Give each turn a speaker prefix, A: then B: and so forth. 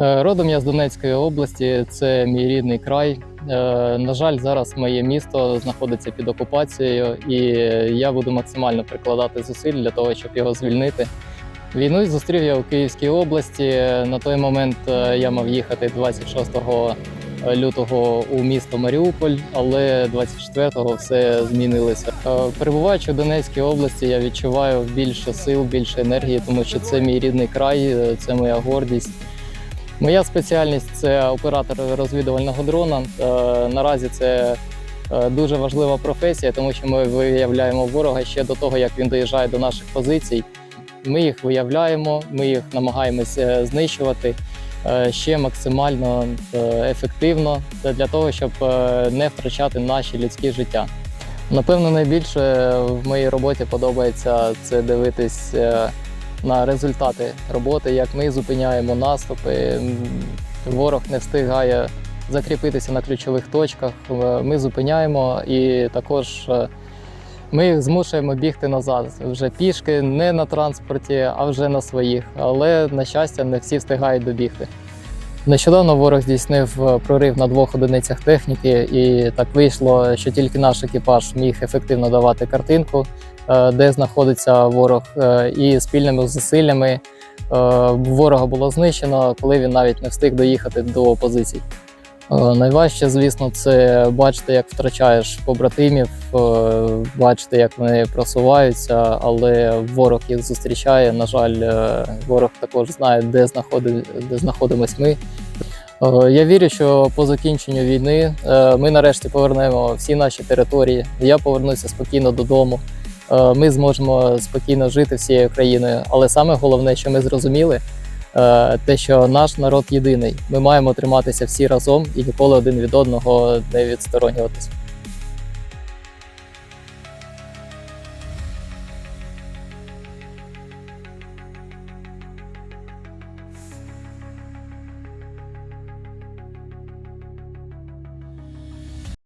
A: Е, Родом я з Донецької області, це мій рідний край. Е, На жаль, зараз моє місто знаходиться під окупацією, і я буду максимально прикладати зусиль для того, щоб його звільнити. Війну зустрів я у Київській області. На той момент е, я мав їхати 26 лютого у місто Маріуполь, але 24-го все змінилося. Перебуваючи в Донецькій області, я відчуваю більше сил, більше енергії, тому що це мій рідний край, це моя гордість. Моя спеціальність це оператор розвідувального дрона. Е, Наразі це е, дуже важлива професія, тому що ми виявляємо ворога ще до того, як він доїжджає до наших позицій. Ми їх виявляємо, ми їх намагаємося знищувати е, ще максимально ефективно для того, щоб не втрачати наші людські життя. Напевно, найбільше в моїй роботі подобається це дивитись на результати роботи, як ми зупиняємо наступи. Ворог не встигає закріпитися на ключових точках. Ми зупиняємо і також е, ми їх змушуємо бігти назад вже пішки, не на транспорті, а вже на своїх. Але на щастя, не всі встигають добігти. Нещодавно ворог здійснив е, прорив на двох одиницях техніки, і так вийшло, що тільки наш екіпаж міг ефективно давати картинку, е, де знаходиться ворог, е, і спільними зусиллями ворога було знищено, коли він навіть не встиг доїхати до позицій. Е, Найважче, звісно, це бачити, як втрачаєш побратимів, е, бачити, як вони просуваються, але ворог їх зустрічає. На жаль, е, ворог також знає, де, знаходи, де знаходимось ми. Я вірю, що по закінченню війни ми нарешті повернемо всі наші території. Я повернуся спокійно додому. Ми зможемо спокійно жити всією країною. Але саме головне, що ми зрозуміли, те, що наш народ єдиний. Ми маємо триматися всі разом і ніколи один від одного не відсторонюватися.